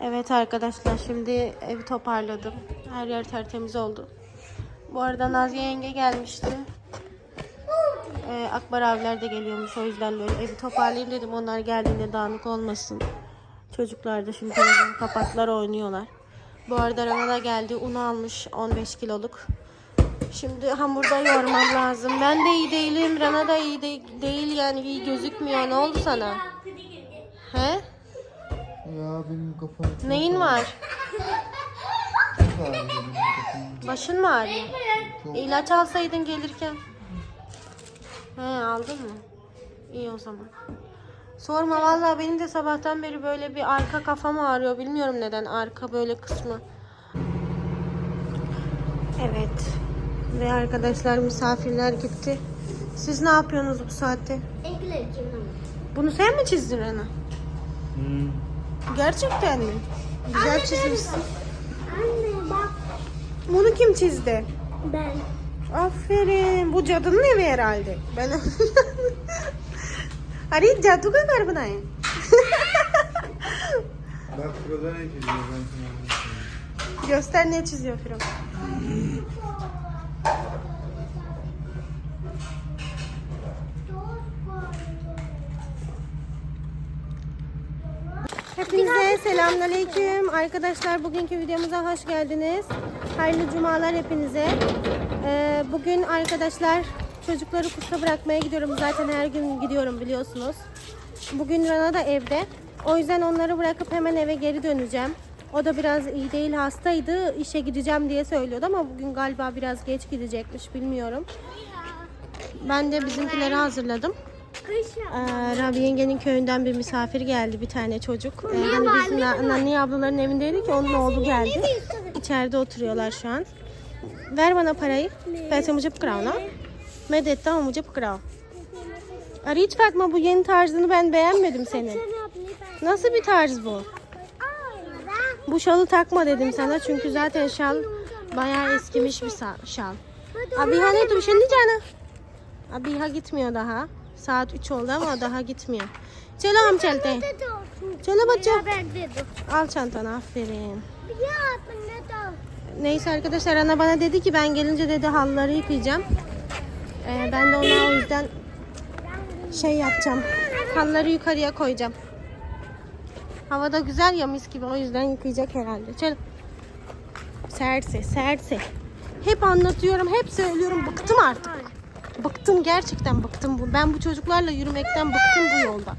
Evet arkadaşlar şimdi evi toparladım. Her yer tertemiz oldu. Bu arada Naziye yenge gelmişti. Ee, Akbar abiler de geliyormuş o yüzden böyle evi toparlayayım dedim. Onlar geldiğinde dağınık olmasın. Çocuklar da şimdi televizyon kapattılar oynuyorlar. Bu arada Rana da geldi. Un almış 15 kiloluk. Şimdi hamurda yoğurmam lazım. Ben de iyi değilim. Rana da iyi de- değil yani iyi gözükmüyor. Ne oldu sana? He? Ya benim kafam Neyin var? çok ağrıyor benim kafam. Başın mı ağrıyor? Çok. İlaç alsaydın gelirken. He aldın mı? İyi o zaman. Sorma vallahi benim de sabahtan beri böyle bir arka kafam ağrıyor. Bilmiyorum neden arka böyle kısmı. Evet. Ve arkadaşlar misafirler gitti. Siz ne yapıyorsunuz bu saatte? Bunu sen mi çizdin Ana? Hmm. Gerçekten mi? Güzel çizmişsin. Anne bak Bunu kim çizdi? ben. Aferin. Bu cadının evi herhalde. Ben अरे जादू का घर बनाए Bak burada ne çiziyor ben sana anlatayım. Göster ne çiziyor Firon. Hepinize selamünaleyküm. Arkadaşlar bugünkü videomuza hoş geldiniz. Hayırlı cumalar hepinize. Ee, bugün arkadaşlar çocukları kursa bırakmaya gidiyorum. Zaten her gün gidiyorum biliyorsunuz. Bugün Rana da evde. O yüzden onları bırakıp hemen eve geri döneceğim. O da biraz iyi değil hastaydı. İşe gideceğim diye söylüyordu ama bugün galiba biraz geç gidecekmiş bilmiyorum. Ben de bizimkileri hazırladım. Ee, Rabia yengenin köyünden bir misafir geldi bir tane çocuk. Ee, hani biz na- nani ablaların evindeydik ki onun oğlu geldi. İçeride oturuyorlar şu an. Ver bana parayı. Fethe mujhe pakrao na. Main deta hu mujhe pakrao. Arı hiç Fatma bu yeni tarzını ben beğenmedim senin. Nasıl bir tarz bu? Bu şalı takma dedim sana çünkü zaten şal bayağı eskimiş bir şal. Abiha ne tuşun şey diyeceğine? Abiha gitmiyor daha. Saat 3 oldu ama daha gitmiyor. Çelo ham çelte. Çelo bacım. Al çantanı aferin. Neyse arkadaşlar ana bana dedi ki ben gelince dedi halıları yıkayacağım. Ee, ben de ona o yüzden şey yapacağım. Halıları yukarıya koyacağım. Hava da güzel ya mis gibi o yüzden yıkayacak herhalde. Çel. Serse, serse. Hep anlatıyorum, hep söylüyorum. Bıktım artık. Bıktım gerçekten bıktım. bu. Ben bu çocuklarla yürümekten bıktım bu yolda.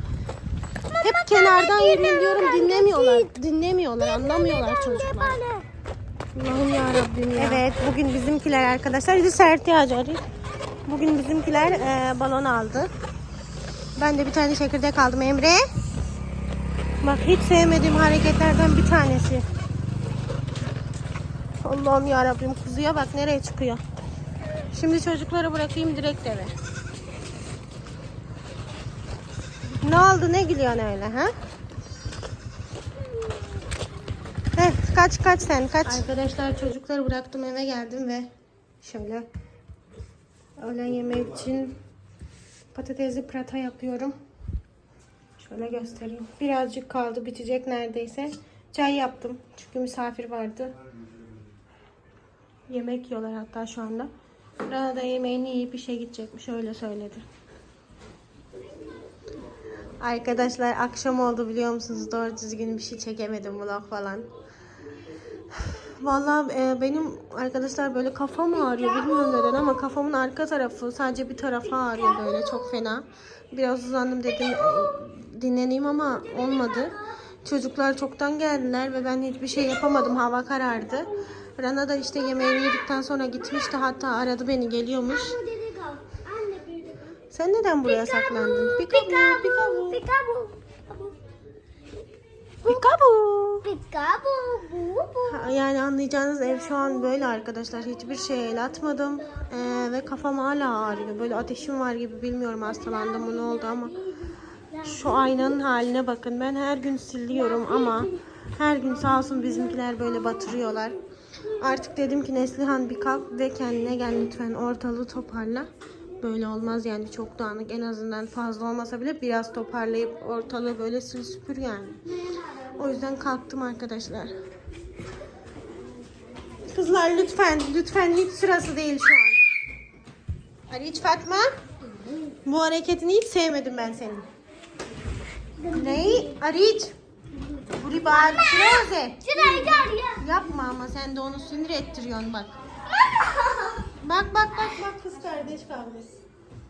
Hep kenardan yürüyün diyorum dinlemiyorlar. Dinlemiyorlar, anlamıyorlar çocuklar. Allah'ım ya Rabbim ya. Evet bugün bizimkiler arkadaşlar bizi serti acari. Bugün bizimkiler e, balon aldı. Ben de bir tane çekirdek aldım Emre. Bak hiç sevmediğim hareketlerden bir tanesi. Allah'ım ya Rabbim kuzuya bak nereye çıkıyor. Şimdi çocukları bırakayım direkt eve. Ne oldu ne gülüyorsun öyle ha? Heh, kaç kaç sen kaç. Arkadaşlar çocukları bıraktım eve geldim ve şöyle öğlen yemeği için patatesli prata yapıyorum. Şöyle göstereyim. Birazcık kaldı bitecek neredeyse. Çay yaptım çünkü misafir vardı. Yemek yiyorlar hatta şu anda. Rana da yemeğini yiyip işe gidecekmiş öyle söyledi. Arkadaşlar akşam oldu biliyor musunuz? Doğru düzgün bir şey çekemedim vlog falan. Vallahi e, benim arkadaşlar böyle kafam ağrıyor bilmiyorum neden ama kafamın arka tarafı sadece bir tarafı ağrıyor böyle çok fena. Biraz uzandım dedim dinleneyim ama olmadı. Çocuklar çoktan geldiler ve ben hiçbir şey yapamadım. Hava karardı. Rana da işte yemeğini yedikten sonra gitmişti. Hatta aradı beni geliyormuş. Sen neden buraya saklandın? Pikabu, pikabu, Pikabu. pikabu. Pikabu. Yani anlayacağınız ev şu an böyle arkadaşlar. Hiçbir şeye el atmadım. Ee, ve kafam hala ağrıyor. Böyle ateşim var gibi bilmiyorum hastalandım mı ne oldu ama. Şu aynanın haline bakın. Ben her gün siliyorum ama her gün sağ olsun bizimkiler böyle batırıyorlar. Artık dedim ki Neslihan bir kalk ve kendine gel lütfen ortalığı toparla. Böyle olmaz yani çok dağınık en azından fazla olmasa bile biraz toparlayıp ortalığı böyle sil süpür yani. O yüzden kalktım arkadaşlar. Kızlar lütfen, lütfen hiç sırası değil şu an. Ariç Fatma. Bu hareketini hiç sevmedim ben senin. Neyi? Ariç. Burayı bağırtıyoruz Şuraya gel ya. Yapma ama sen de onu sinir ettiriyorsun bak. Bak bak bak bak kız kardeş kavgası.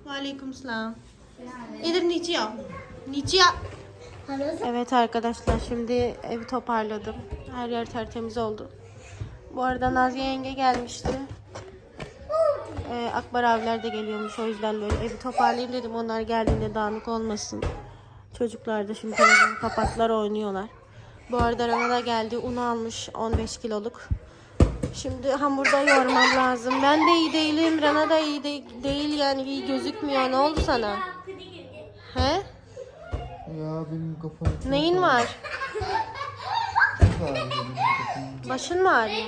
Aleyküm selam. İdir Niçiya. Niçiya. Evet arkadaşlar şimdi evi toparladım. Her yer tertemiz oldu. Bu arada Naziye yenge gelmişti. Ee, Akbar abiler de geliyormuş o yüzden böyle evi toparlayayım dedim. Onlar geldiğinde dağınık olmasın. Çocuklar da şimdi telefonu kapattılar oynuyorlar. Bu arada Rana da geldi. Un almış 15 kiloluk. Şimdi hamurda yoğurmam lazım. Ben de iyi değilim. Rana da iyi de- değil yani iyi gözükmüyor. Ne oldu sana? He? Ya benim kafam Neyin var? çok ağrıyor benim kafam. Başın mı ağrıyor?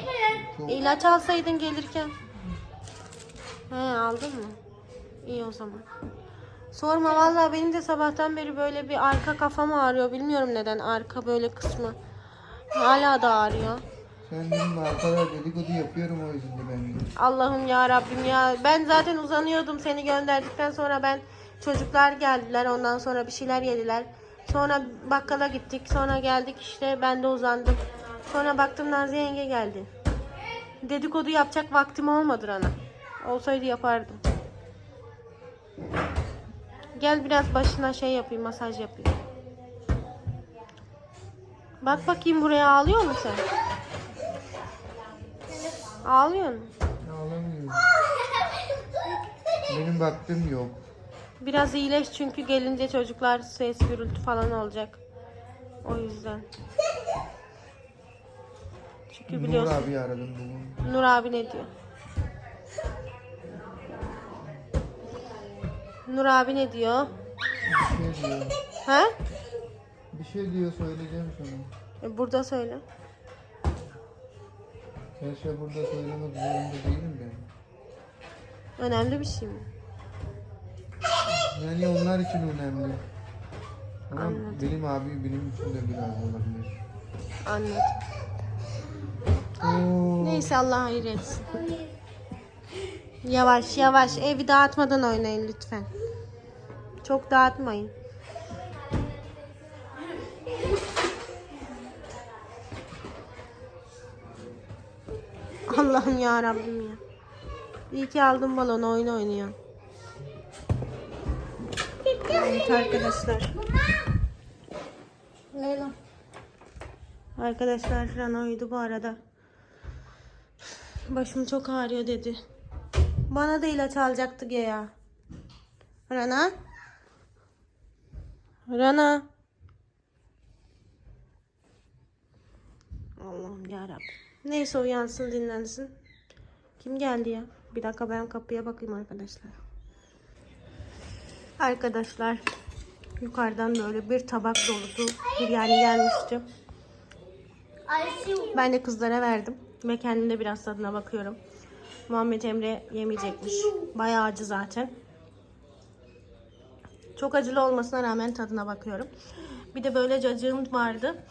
İlaç alsaydın gelirken. He aldın mı? İyi o zaman. Sorma vallahi benim de sabahtan beri böyle bir arka kafam ağrıyor. Bilmiyorum neden arka böyle kısmı. Hala da ağrıyor. Sen benim arkada dedikodu yapıyorum o yüzden de ben. Allah'ım ya Rabbim ya. Ben zaten uzanıyordum seni gönderdikten sonra ben çocuklar geldiler. Ondan sonra bir şeyler yediler. Sonra bakkala gittik. Sonra geldik işte ben de uzandım. Sonra baktım Naziye yenge geldi. Dedikodu yapacak vaktim olmadı ana. Olsaydı yapardım. Gel biraz başına şey yapayım, masaj yapayım. Bak bakayım buraya ağlıyor musun sen? Ağlıyor musun? Ağlamıyorum. Benim baktığım yok. Biraz iyileş çünkü gelince çocuklar ses gürültü falan olacak. O yüzden. Çünkü Nur biliyorsun. abi aradım bugün. Nur abi ne diyor? Nur abi ne diyor? Bir şey diyor. Ha? Bir şey diyor söyleyeceğim sana. E burada söyle. Her şey burada söylemek zorunda değilim ben. Önemli bir şey mi? Yani onlar için önemli. Ama Anladım. benim abi benim için de biraz olabilir. Anladım. Oo. Neyse Allah hayır etsin. Yavaş yavaş evi dağıtmadan oynayın lütfen. Çok dağıtmayın. Allah'ım ya Rabbim ya. İyi ki aldım balonu oyun oynuyor. Evet arkadaşlar. Leyla. Arkadaşlar Rana uyudu bu arada. Başım çok ağrıyor dedi. Bana da ilaç alacaktık ya ya. Rana? Rana? Allah'ım yarabbim. Neyse uyansın dinlensin. Kim geldi ya? Bir dakika ben kapıya bakayım arkadaşlar. Arkadaşlar yukarıdan böyle bir tabak dolusu biryani gelmişti. Ben de kızlara verdim. Ve kendim de biraz tadına bakıyorum. Muhammed Emre yemeyecekmiş. Bayağı acı zaten. Çok acılı olmasına rağmen tadına bakıyorum. Bir de böyle cacığım vardı.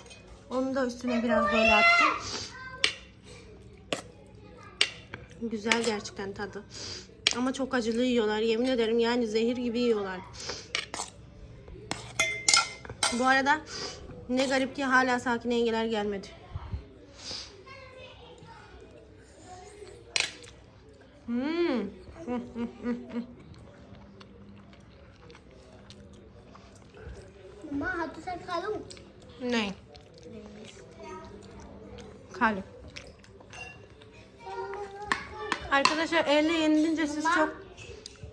Onu da üstüne biraz böyle attım. Güzel gerçekten tadı. Ama çok acılı yiyorlar. Yemin ederim yani zehir gibi yiyorlar. Bu arada ne garip ki hala sakin yengeler gelmedi. Hmm. Mama hatu sen kalu. Ne? Kalp. Arkadaşlar elle yenilince siz çok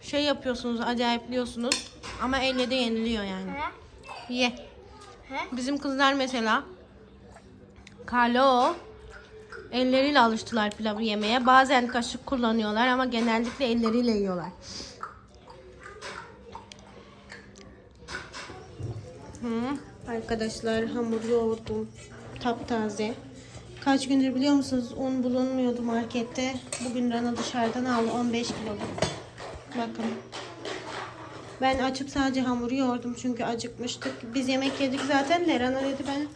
şey yapıyorsunuz, acayipliyorsunuz. Ama elle de yeniliyor yani. He? Ye. He? Bizim kızlar mesela kalo elleriyle alıştılar pilavı yemeye. Bazen kaşık kullanıyorlar ama genellikle elleriyle yiyorlar. Hı, arkadaşlar hamur yoğurdum. Taptaze. Kaç gündür biliyor musunuz un bulunmuyordu markette. Bugün Rana dışarıdan aldı 15 kilo. Bakın. Ben açıp sadece hamuru yoğurdum çünkü acıkmıştık. Biz yemek yedik zaten de Rana dedi ben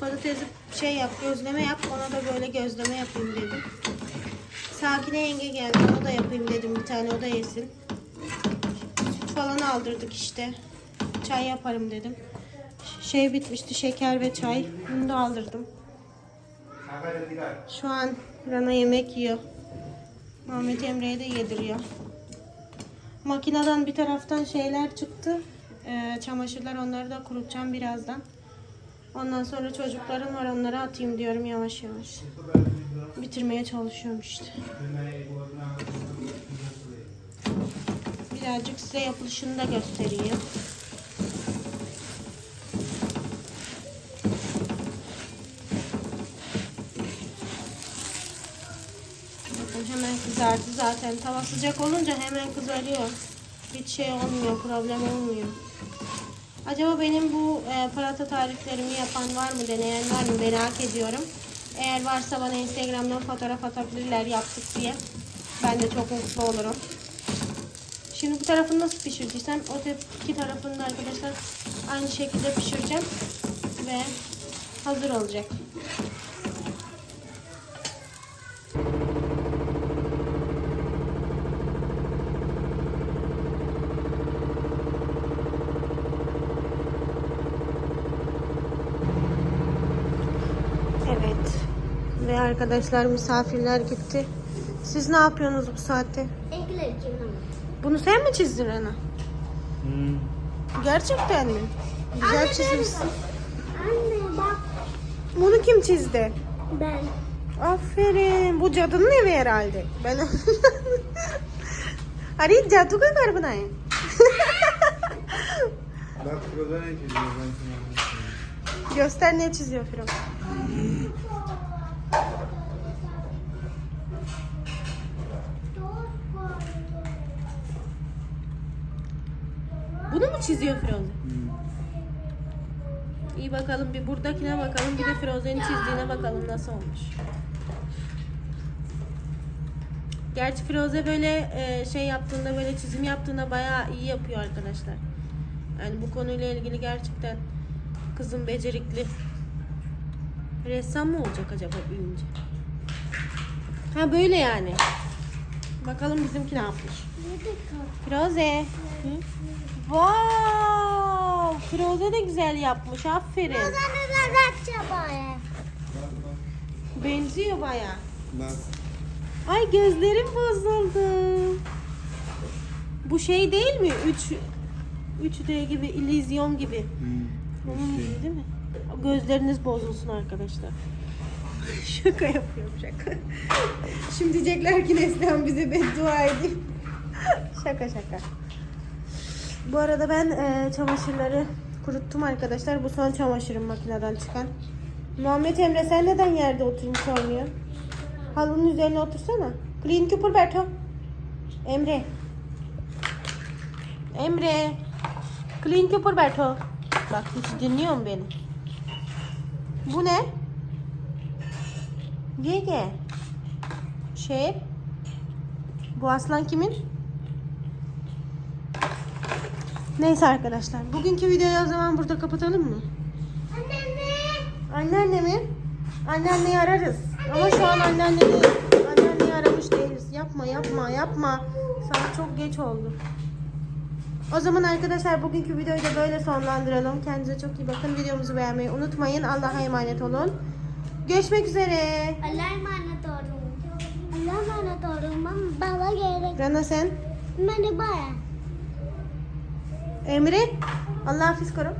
patatesi şey yap, gözleme yap. Ona da böyle gözleme yapayım dedim. Sakine yenge geldi. Ona da yapayım dedim bir tane. O da yesin. Süt falan aldırdık işte. Çay yaparım dedim. Şey bitmişti şeker ve çay. Bunu da aldırdım. Şu an Rana yemek yiyor. Muhammed Emre'ye de yediriyor. Makineden bir taraftan şeyler çıktı. Ee, çamaşırlar onları da kurutacağım birazdan. Ondan sonra çocuklarım var onları atayım diyorum yavaş yavaş. Bitirmeye çalışıyorum işte. Birazcık size yapılışını da göstereyim. Bakın hemen kızardı zaten. Tava sıcak olunca hemen kızarıyor. Hiç şey olmuyor, problem olmuyor. Acaba benim bu e, parata tariflerimi yapan var mı, deneyen var mı merak ediyorum. Eğer varsa bana Instagram'dan fotoğraf atabilirler yaptık diye. Ben de çok mutlu olurum. Şimdi bu tarafını nasıl pişirdiysem iki tarafını da arkadaşlar aynı şekilde pişireceğim. Ve hazır olacak. Evet. Ve arkadaşlar misafirler gitti. Siz ne yapıyorsunuz bu saatte? Ekler kim Bunu sen mi çizdin Ana? Gerçekten mi? Güzel çizmişsin. Anne bak Bunu kim çizdi? ben. Aferin. Bu cadının evi herhalde. Ben अरे जादू का घर बनाए Bak burada ne çiziyor ben sana anlatayım. Göster ne çiziyor Firoz. çiziyor Firoz? İyi bakalım bir buradakine bakalım bir de Firoze'nin çizdiğine bakalım nasıl olmuş. Gerçi Firoze böyle e, şey yaptığında böyle çizim yaptığında bayağı iyi yapıyor arkadaşlar. Yani bu konuyla ilgili gerçekten kızım becerikli. Ressam mı olacak acaba büyüyünce? Ha böyle yani. Bakalım bizimki ne yapmış. Firoze. Hı? Wow! Firoze de güzel yapmış. Aferin. Anne ben bakacağım bak. Benziyor baya. Bak. Ay gözlerim bozuldu. Bu şey değil mi? 3 3D gibi, illüzyon gibi. Onun gibi değil mi? Gözleriniz bozulsun arkadaşlar. şaka yapıyorum şaka. Şimdi diyecekler ki Neslihan bize beddua edeyim. şaka şaka. Bu arada ben e, çamaşırları kuruttum arkadaşlar. Bu son çamaşırım makineden çıkan. Muhammed Emre sen neden yerde oturmuş olmuyor? Halının üzerine otursana. Clean Cooper Berto. Emre. Emre. Clean Cooper Berto. Bak hiç dinliyor mu beni? Bu ne? Gege. Şey. Bu aslan kimin? Neyse arkadaşlar. Bugünkü videoyu o zaman burada kapatalım mı? Anne. Anneanne mi? Anneanneyi ararız. Ama şu an anneanne değil. Anneanneyi aramış değiliz. Yapma yapma yapma. Saat çok geç oldu. O zaman arkadaşlar bugünkü videoyu da böyle sonlandıralım. Kendinize çok iyi bakın. Videomuzu beğenmeyi unutmayın. Allah'a emanet olun. Görüşmek üzere. Allah'a emanet olun. Allah'a emanet olun. Ben baba gerek. Rana sen. Ben এমরে আল্লাহ হাফিজ করো